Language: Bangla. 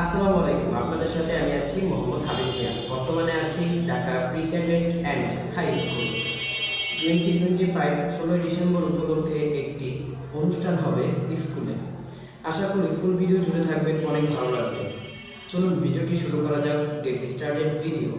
আসসালামু আলাইকুম। আপনাদের সাথে আমি আছি মোহাম্মদ হাবিব মিয়া। বর্তমানে আছি Dhaka pre cadet and high school twenty twenty five ষোলোই ডিসেম্বর উপলক্ষে একটি অনুষ্ঠান হবে স্কুলে। আশা করি ফুল ভিডিও জুড়ে থাকবেন, অনেক ভালো লাগবে। চলুন ভিডিওটি শুরু করা যাক। Get started video